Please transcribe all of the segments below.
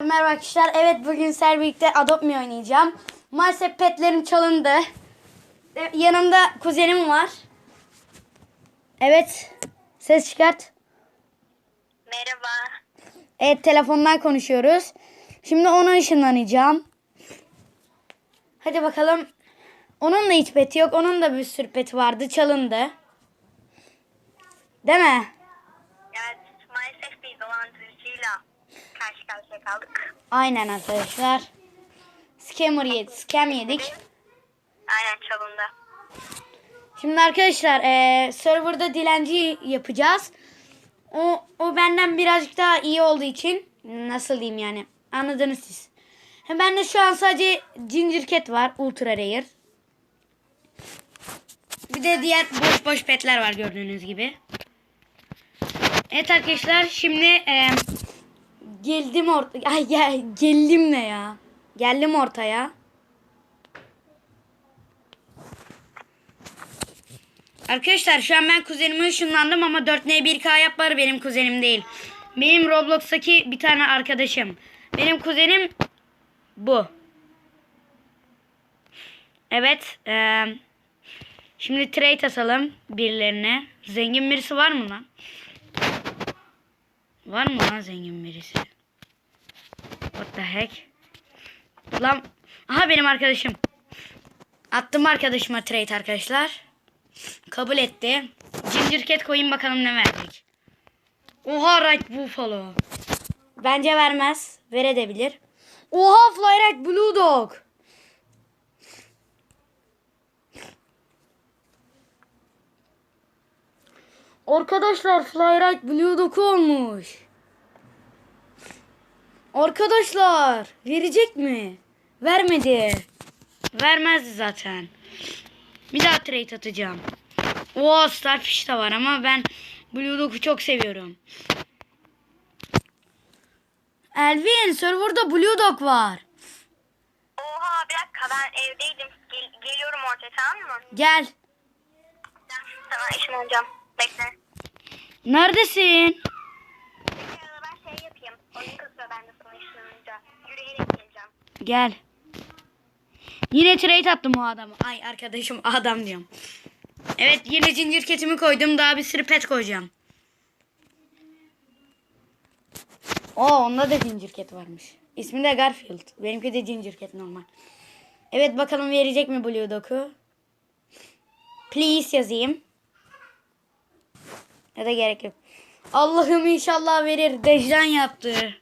Merhaba arkadaşlar. Evet bugün sizlerle birlikte Adopt Me oynayacağım. Maalesef petlerim çalındı. E, Yanımda kuzenim var. Evet. Ses çıkart. Merhaba. Evet telefondan konuşuyoruz. Şimdi ona ışınlanacağım. Hadi bakalım. Onun da hiç peti yok. Onun da bir sürü peti vardı. Çalındı. Değil mi? Evet maalesef bir dolandırıcıyla karşıya kaldık. Aynen arkadaşlar. Scammer yedik. Scam yedik. Aynen çalındı. Şimdi arkadaşlar eee serverda dilenci yapacağız. O, o benden birazcık daha iyi olduğu için nasıl diyeyim yani anladınız siz. Hem bende şu an sadece Ginger Cat var Ultra Rare. Bir de diğer boş boş petler var gördüğünüz gibi. Evet arkadaşlar şimdi eee, geldim orta ay gel, geldim ne ya? Geldim ortaya. Arkadaşlar şu an ben kuzenime ışınlandım ama 4N1K yapları benim kuzenim değil. Benim Roblox'taki bir tane arkadaşım. Benim kuzenim bu. Evet. eee, şimdi trade atalım birilerine. Zengin birisi var mı lan? Var mı lan zengin birisi? What the heck? Lan. Aha benim arkadaşım. Attım arkadaşıma trade arkadaşlar. Kabul etti. Ginger Cat koyun bakalım ne verecek. Oha Right Buffalo. Bence vermez. Verebilir. Oha Flyright Blue Dog. Arkadaşlar Flyright Blue Dog olmuş. Arkadaşlar verecek mi? Vermedi. Vermezdi zaten. Bir daha trade atacağım. Oo Starfish de var ama ben Blue Dog'u çok seviyorum. Elvin serverda Blue Dog var. Oha bir dakika ben evdeydim. Gel- geliyorum ortaya tamam mı? Gel. Sana ışınlanacağım. Bekle. Neredesin? Ben şey yapayım. Oyun kızıyor ben de sana. Yürüyerek geleceğim. Gel. Yine trade attım o adama. Ay arkadaşım adam diyorum. Evet yine zincir ketimi koydum. Daha bir sürü pet koyacağım. Oo onda da zincir ket varmış. İsmi de Garfield. Benimki de zincir ket normal. Evet bakalım verecek mi Blue Dog'u? Please yazayım. Ya da gerek yok. Allah'ım inşallah verir. Dejdan yaptı.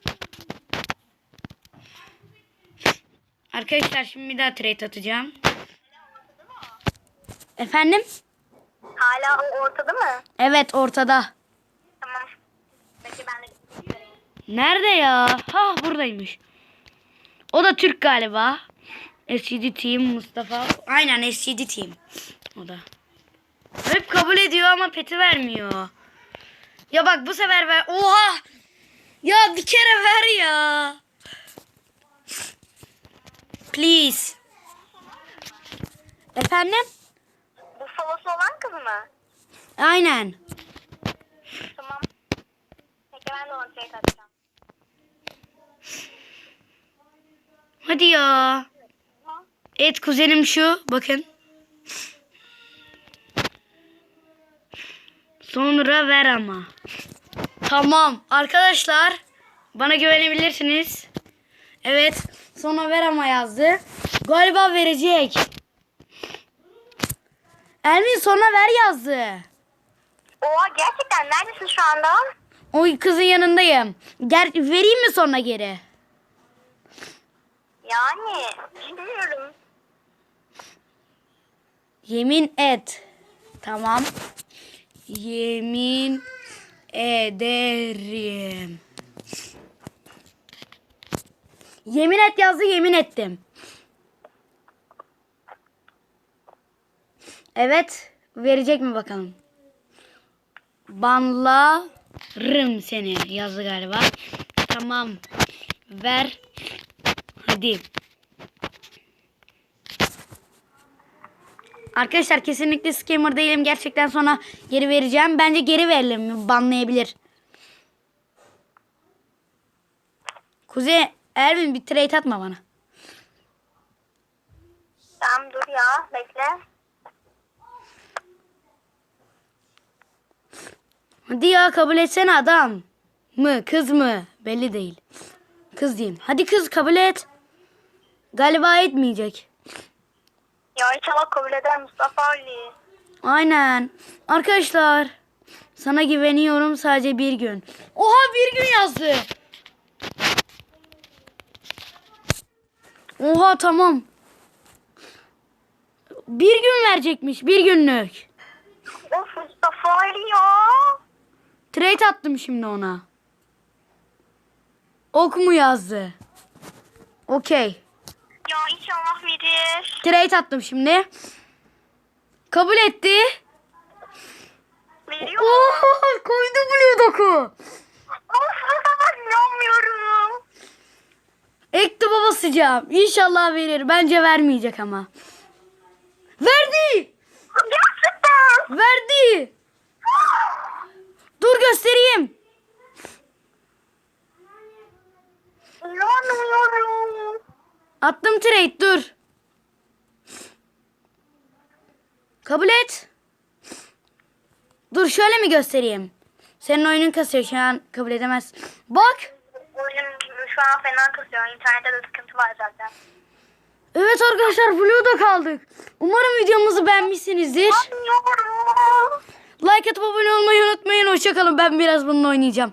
Arkadaşlar şimdi bir daha trade atacağım. Efendim? Hala o ortada mı? Evet ortada. Tamam. Peki ben de üzereyim. Nerede ya? Ha buradaymış. O da Türk galiba. SCD Team Mustafa. Aynen SCD Team. O da. Hep kabul ediyor ama peti vermiyor. Ya bak bu sefer ver. Oha! Ya bir kere ver ya. Please. Efendim? Bu falosu olan kız mı? Aynen. Tamam. Peki ben de ona trade atacağım. Hadi ya. Evet kuzenim şu. Bakın. Sonra ver ama. Tamam. Arkadaşlar. Bana güvenebilirsiniz. Evet. Sonra ver ama yazdı. Galiba verecek. Elvin sonra ver yazdı. Oha gerçekten neredesin şu anda? O kızın yanındayım. Ger vereyim mi sonra geri? Yani bilmiyorum. Yemin et. Tamam. Yemin ederim. Yemin et yazdı yemin ettim. Evet. Verecek mi bakalım? Banlarım seni yazdı galiba. Tamam. Ver. Hadi. Arkadaşlar kesinlikle scammer değilim. Gerçekten sonra geri vereceğim. Bence geri verelim. Banlayabilir. Kuzey Ervin bir trade atma bana. Tamam dur ya bekle. Hadi ya kabul etsene adam. Mı kız mı belli değil. Kız diyeyim. Hadi kız kabul et. Galiba etmeyecek. Ya inşallah kabul eder Mustafa Ali. Aynen. Arkadaşlar sana güveniyorum sadece bir gün. Oha bir gün yazdı. Oha tamam. Bir gün verecekmiş bir günlük. Of Mustafa Ali ya. Trade attım şimdi ona. Ok mu yazdı? Okey. Ya inşallah verir. Trade attım şimdi. Kabul etti. Veriyor. Oha koydu Blue Dock'u. İnanmıyorum. Ektuba basacağım. İnşallah verir. Bence vermeyecek ama. Verdi. Gerçekten. Verdi. Dur göstereyim. İnanmıyorum. Attım trade dur. Kabul et. Dur şöyle mi göstereyim? Senin oyunun kasıyor şu an kabul edemez. Bak. Oyunum şu an fena kızıyor. İnternette de sıkıntı var zaten. Evet arkadaşlar Blue'da kaldık. Umarım videomuzu beğenmişsinizdir. Like atıp abone olmayı unutmayın. Hoşçakalın. Ben biraz bununla oynayacağım.